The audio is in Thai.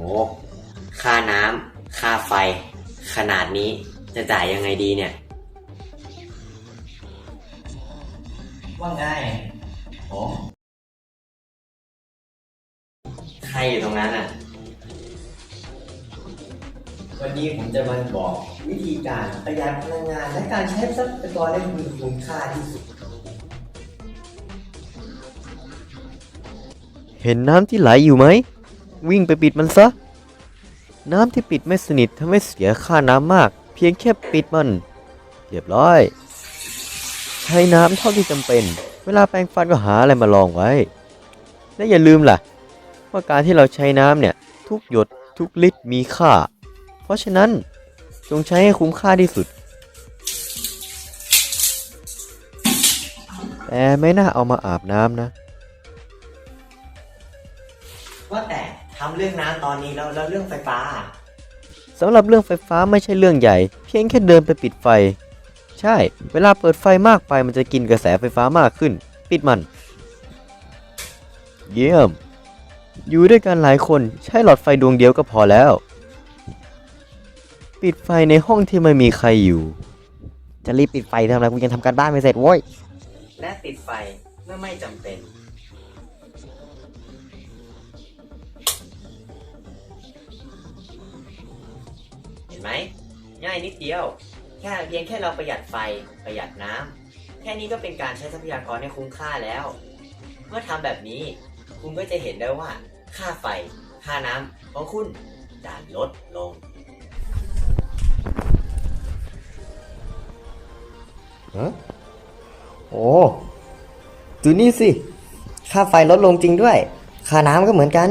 โอ้ค่าน้ำค่าไฟ ขนาดนี้จะจ่ายยังไงดีเนี่ย ว่าไงโอ้ใครอยู่ตรงนั้นอะ วันนี้ผมจะมาบอกวิธีการประหยัดพลังงาน และการใช้ทรัพยากรได้มีคุณค่าที่สุด เห็นน้ำที่ไหลอยู่ไหม วิ่งไปปิดมันซะ น้ำที่ปิดไม่สนิททำให้เสียค่าน้ำมาก เพียงแค่ปิดมัน เรียบร้อย ใช้น้ำเท่าที่จำเป็น เวลาแปรงฟันก็หาอะไรมาลองไว้ และอย่าลืมล่ะ ว่าการที่เราใช้น้ำเนี่ย ทุกหยดทุกลิตรมีค่า เพราะฉะนั้นจงใช้ให้คุ้มค่าที่สุด แต่ไม่น่าเอามาอาบน้ำนะ ว่าแต่ ทำเรื่องน้ำตอนนี้แล้วแล้วเรื่องไฟฟ้าสำหรับเรื่องไฟฟ้าไม่ใช่เรื่องใหญ่ เพียงแค่เดินไปปิดไฟ ใช่ เวลาเปิดไฟมากไปมันจะกินกระแสไฟฟ้ามากขึ้น ปิดมัน เยี่ยม อยู่ด้วยกันหลายคนใช้หลอดไฟดวงเดียวก็พอแล้ว ปิดไฟในห้องที่ไม่มีใครอยู่ จะรีบปิดไฟทำไมกูยังทำการบ้านไม่เสร็จโว้ย และติดไฟเมื่อไม่จำเป็น นไหมง่ายนิดเดียว แค่เพียงแค่เราประหยัดไฟประหยัดน้ำแค่นี้ก็เป็นการใช้ทรัพยากรให้คุ้มค่าแล้ว เมื่อทำแบบนี้คุณก็จะเห็นได้ว่า ค่าไฟ ค่าน้ำของคุณจะลดลง ฮะ โอ้ดูนี่สิ ค่าไฟลดลงจริงด้วย ค่าน้ำก็เหมือนกัน